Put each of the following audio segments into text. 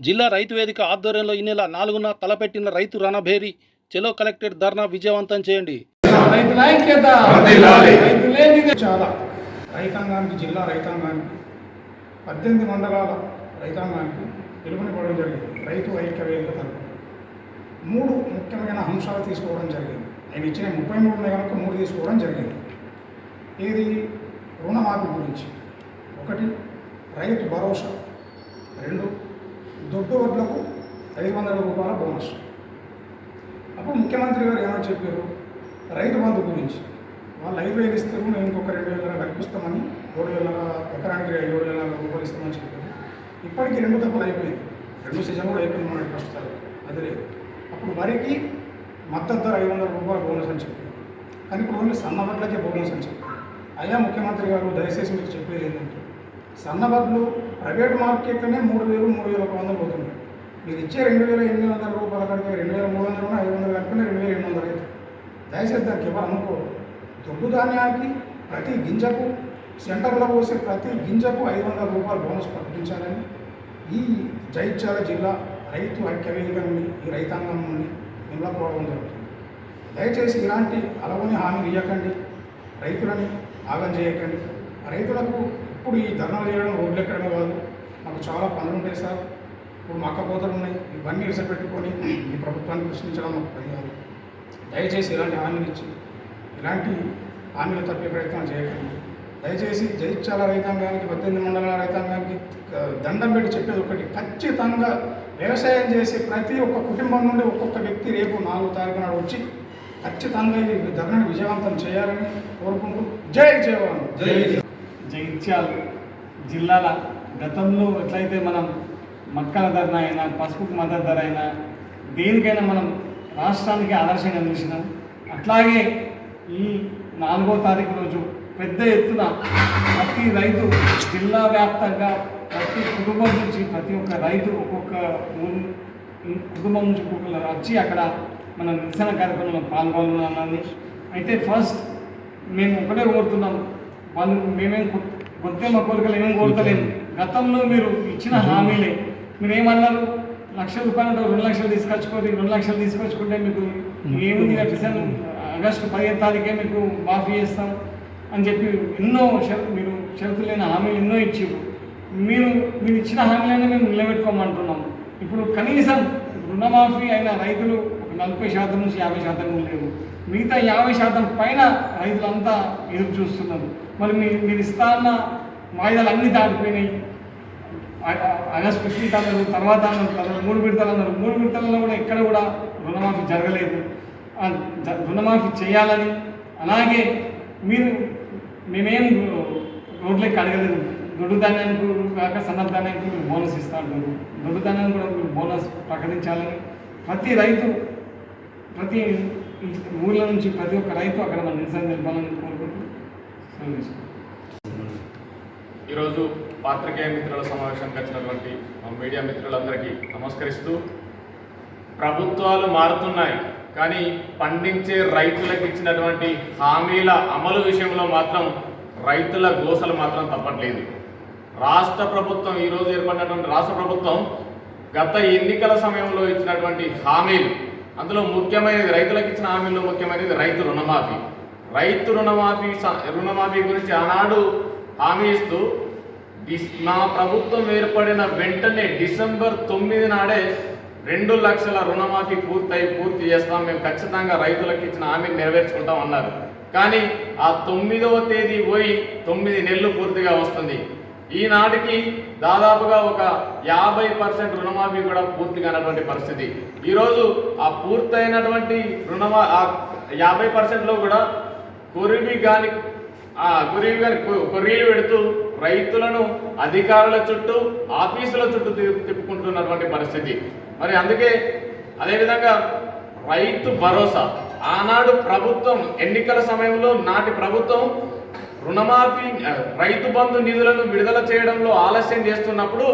జిల్లా రైతు వేదిక ఆధ్వర్యంలో ఈ నెల నాలుగున తలపెట్టిన రైతు రణభేరి చెలో కలెక్టరేట్ ధర్నా విజయవంతం చేయండి. చాలా. రైతాంగానికి జిల్లా రైతాంగానికి పద్దెనిమిది మండలాల రైతాంగానికి పిలుపునివ్వడం జరిగింది. రైతు ఐక్య వేదిక తరపున. మూడు ముఖ్యమైన అంశాలు తీసుకోవడం జరిగింది. ఆయన ఇచ్చిన ముప్పై మూడు కనుక మూడు తీసుకోవడం జరిగింది. ఇది రుణమాఫీ గురించి. ఒకటి రైతు భరోసా. రెండు దొడ్డు వడ్లకు ఐదు వందల రూపాయల బోనస్. అప్పుడు ముఖ్యమంత్రి గారు ఏమని చెప్పారు? రైతు బంధు గురించి. వాళ్ళు ఐదు వేలు ఇస్తారు మేము ఇంకొక రెండు వేల కల్పిస్తామని ఏడు వేల ఎకరానికి ఏడు వేల రూపాయలు ఇస్తామని చెప్పారు. ఇప్పటికీ రెండు దెబ్బలు అయిపోయింది. రెండు సీజన్ కూడా అయిపోయింది మనకి ప్రస్తుతాలు అది లేదు. అప్పుడు వరికి మద్దతు ధర ఐదు వందల రూపాయల బోనస్ అని చెప్పారు. కానీ ఇప్పుడు ఓన్లీ సన్నబడ్లకే బోనస్ అని చెప్పారు. అయ్యా ముఖ్యమంత్రి గారు దయచేసి మీకు చెప్పేది ఏంటంటే సన్నబడ్లు ప్రైవేట్ మార్కెట్లోనే మూడు వేలు మూడు వేల ఒక వందలు పోతుంది మీరు ఇచ్చే రెండు వేల ఎనిమిది వందల రూపాయల కడితే రెండు వేల మూడు వందలు ఐదు వందలు కనుక్కుని రెండు వేల ఎనిమిది వందలు అయితే దయచేసి దానికి ఎవరు అనుకోరు. దొడ్డు ధాన్యానికి ప్రతి గింజకు సెంటర్లో పోసే ప్రతి గింజకు ఐదు వందల రూపాయలు బోనస్ ప్రకటించాలని ఈ జైత్యాల జిల్లా రైతు ఐక్య వేదిక నుండి ఈ రైతాంగం నుండి నిమ్మకోవడం జరుగుతుంది. దయచేసి ఇలాంటి అలవని హామీలు ఇవ్వకండి రైతులని ఆగం చేయకండి. రైతులకు ఇప్పుడు ఈ ధర్నాలు చేయడం రోడ్లు ఎక్కడమే కాదు. మాకు చాలా పనులు ఉంటాయి సార్. ఇప్పుడు మక్క కోతలు ఉన్నాయి. ఇవన్నీ ఇసపెట్టుకొని ఈ ప్రభుత్వాన్ని ప్రశ్నించడం మాకు పనికాదు దయచేసి ఇలాంటి హామీలు ఇచ్చి ఇలాంటి హామీలు తప్పే ప్రయత్నం చేయకండి. దయచేసి జైత్యాల రైతాంగానికి పద్దెనిమిది మండలాల రైతాంగానికి దండం పెట్టి చెప్పేది ఒకటి. ఖచ్చితంగా వ్యవసాయం చేసే ప్రతి ఒక్క కుటుంబం నుండి ఒక్కొక్క వ్యక్తి రేపు నాలుగు తారీఖు నాడు వచ్చి ఖచ్చితంగా ఈ ధర్నాన్ని విజయవంతం చేయాలని కోరుకుంటూ జై జవాన్. జై జగిత్యాల జిల్లాల గతంలో ఎట్లయితే మనం మక్కల ధర అయినా పసుపుకు మద్దతు ధర అయినా దేనికైనా మనం రాష్ట్రానికి ఆదర్శంగా నిలిచినాం. అట్లాగే ఈ నాలుగో తారీఖు రోజు పెద్ద ఎత్తున ప్రతి రైతు జిల్లా వ్యాప్తంగా ప్రతి కుటుంబం నుంచి ప్రతి ఒక్క రైతు ఒక్కొక్క కుటుంబం నుంచి ఒక్కొక్కరు వచ్చి అక్కడ మన నిరసన కార్యక్రమంలో పాల్గొనాలని అయితే ఫస్ట్ మేము ఒకటే కోరుతున్నాం వాళ్ళు మేమేం కొత్త మా కోరికలు ఏమేమి కోరుతలేము గతంలో మీరు ఇచ్చిన హామీలే. మీరు ఏమన్నారు లక్ష రూపాయలు రెండు లక్షలు తీసుకొచ్చుకోండి రెండు లక్షలు తీసుకొచ్చుకుంటే మీకు ఏముంది? డిసెంబర్ ఆగస్టు పదిహేను తారీఖే మీకు మాఫీ చేస్తాం అని చెప్పి ఎన్నో షరతు మీరు షరతులు లేని హామీలు ఎన్నో ఇచ్చారు మీరు మీరు ఇచ్చిన హామీలనే మేము నిలబెట్టుకోమంటున్నాం. ఇప్పుడు కనీసం రుణమాఫీ అయిన రైతులు నలభై శాతం నుంచి యాభై శాతం కూడా లేవు. మిగతా యాభై శాతం పైన రైతులంతా ఎదురు చూస్తున్నారు. మరి మీరు మీరు ఇస్తా అన్న వాయిదాలు అన్నీ దాటిపోయినాయి. ఆ- ఆగస్ట్ ఫిఫ్టీన్త్ అన్నారు తర్వాత అన్నారు తర్వాత మూడు విడతలు అన్నారు. మూడు విడతలలో కూడా ఎక్కడ కూడా రుణమాఫీ జరగలేదు. రుణమాఫీ చేయాలని. అలాగే మీరు మేమేం రోడ్లకి అడగలేదు. దొడ్డు ధాన్యానికి కాక సన్న ధాన్యానికి మీరు బోనస్ ఇస్తా ఉంటారు దొడ్డు ధాన్యానికి కూడా మీరు బోనస్ ప్రకటించాలని ప్రతి రైతు ప్రతి ఊళ్ళ నుంచి ప్రతి ఒక్క రైతు అక్కడ మన నిరసన తెలపాలని కోరుకుంటూ ఈరోజు పాత్రికేయ మిత్రుల సమావేశానికి వచ్చినటువంటి మీడియా మిత్రులందరికీ నమస్కరిస్తూ ప్రభుత్వాలు మారుతున్నాయి కానీ పండించే రైతులకు ఇచ్చినటువంటి హామీల అమలు విషయంలో మాత్రం రైతుల గోసలు మాత్రం తప్పట్లేదు. రాష్ట్ర ప్రభుత్వం ఈరోజు ఏర్పడినటువంటి రాష్ట్ర ప్రభుత్వం గత ఎన్నికల సమయంలో ఇచ్చినటువంటి హామీలు అందులో ముఖ్యమైనది రైతులకు ఇచ్చిన హామీల్లో ముఖ్యమైనది రైతు రుణమాఫీ. రైతు రుణమాఫీ స- రుణమాఫీ గురించి ఆనాడు హామీ ఇస్తూ నా ప్రభుత్వం ఏర్పడిన వెంటనే డిసెంబర్ తొమ్మిది నాడే రెండు లక్షల రుణమాఫీ పూర్తయి పూర్తి చేస్తాం. మేము ఖచ్చితంగా రైతులకు ఇచ్చిన హామీని నెరవేర్చుకుంటాం అన్నారు. కానీ ఆ తొమ్మిదవ తేదీ పోయి తొమ్మిది నెలలు పూర్తిగా వస్తుంది. ఈనాటికి దాదాపుగా ఒక యాభై పర్సెంట్ రుణమాఫీ కూడా పూర్తి కానటువంటి పరిస్థితి. ఈరోజు ఆ పూర్తయినటువంటి రుణమా ఆ యాభై పర్సెంట్లో కూడా కొరివి కాని ఆ కొరివి కాని కొర్రీలు పెడుతూ రైతులను అధికారుల చుట్టూ ఆఫీసుల చుట్టూ తిప్పుకుంటున్నటువంటి పరిస్థితి. మరి అందుకే అదేవిధంగా రైతు భరోసా. ఆనాడు ప్రభుత్వం ఎన్నికల సమయంలో నాటి ప్రభుత్వం రుణమాఫీ రైతు బంధు నిధులను విడుదల చేయడంలో ఆలస్యం చేస్తున్నప్పుడు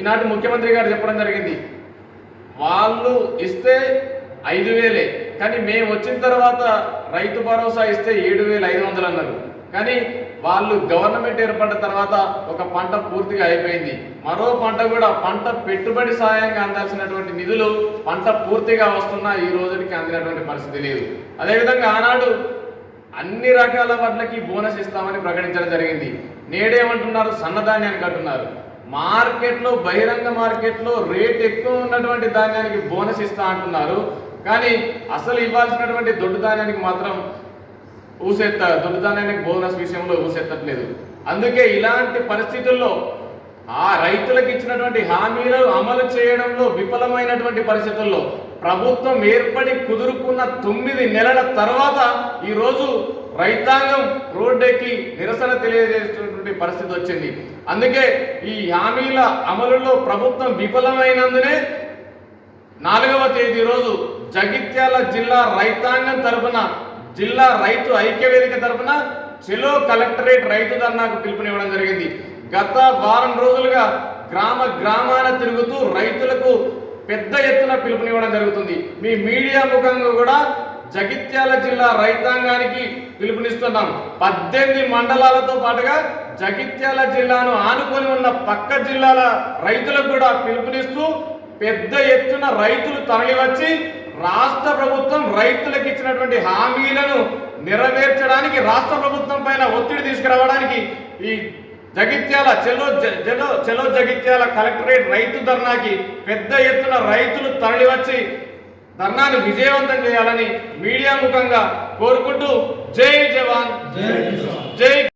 ఈనాటి ముఖ్యమంత్రి గారు చెప్పడం జరిగింది. వాళ్ళు ఇస్తే ఐదు వేలే కానీ మేము వచ్చిన తర్వాత రైతు భరోసా ఇస్తే ఏడు వేల ఐదు వందలు అన్నారు. కానీ వాళ్ళు గవర్నమెంట్ ఏర్పడిన తర్వాత ఒక పంట పూర్తిగా అయిపోయింది. మరో పంట కూడా పంట పెట్టుబడి సహాయంగా అందాల్సినటువంటి నిధులు పంట పూర్తిగా వస్తున్నా ఈ రోజుకి అందినటువంటి పరిస్థితి లేదు. అదేవిధంగా ఆనాడు అన్ని రకాల వడ్లకి బోనస్ ఇస్తామని ప్రకటించడం జరిగింది. నేడేమంటున్నారు? సన్నధాన్యానికి అంటున్నారు. మార్కెట్లో బహిరంగ మార్కెట్లో రేట్ ఎక్కువ ఉన్నటువంటి ధాన్యానికి బోనస్ ఇస్తా అంటున్నారు. కానీ అసలు ఇవ్వాల్సినటువంటి దొడ్డు ధాన్యానికి మాత్రం ఊసెత్త దొడ్డు ధాన్యానికి బోనస్ విషయంలో ఊసెత్తట్లేదు. అందుకే ఇలాంటి పరిస్థితుల్లో ఆ రైతులకు ఇచ్చినటువంటి హామీలు అమలు చేయడంలో విఫలమైనటువంటి పరిస్థితుల్లో ప్రభుత్వం ఏర్పడి కుదురుకున్న తొమ్మిది నెలల తర్వాత ఈరోజు రైతాంగం రోడ్డెక్కి నిరసన తెలియజేస్తున్నటువంటి పరిస్థితి వచ్చింది. అందుకే ఈ హామీల అమలులో ప్రభుత్వం విఫలమైనందునే నాలుగవ తేదీ రోజు జగిత్యాల జిల్లా రైతాంగం తరపున జిల్లా రైతు ఐక్య వేదిక తరపున చెలో కలెక్టరేట్ రైతు ధర్నాకు పిలుపునివ్వడం జరిగింది. గత వారం రోజులుగా గ్రామ గ్రామాన తిరుగుతూ రైతులకు పెద్ద ఎత్తున పిలుపునివ్వడం జరుగుతుంది. మీ మీడియా ముఖంగా కూడా జగిత్యాల జిల్లా రైతాంగానికి పిలుపునిస్తున్నాం. పద్దెనిమిది మండలాలతో పాటుగా జగిత్యాల జిల్లాను ఆనుకొని ఉన్న పక్క జిల్లాల రైతులకు కూడా పిలుపునిస్తూ పెద్ద ఎత్తున రైతులు తరలివచ్చి రాష్ట్ర ప్రభుత్వం రైతులకు ఇచ్చినటువంటి హామీలను నెరవేర్చడానికి రాష్ట్ర ప్రభుత్వం పైన ఒత్తిడి తీసుకురావడానికి ఈ జగిత్యాల చెలో జ- జలో చెలో జగిత్యాల కలెక్టరేట్ రైతు ధర్నాకి పెద్ద ఎత్తున రైతులు తరలివచ్చి ధర్నాను విజయవంతం చేయాలని మీడియా ముఖంగా కోరుకుంటూ జై జవాన్. జై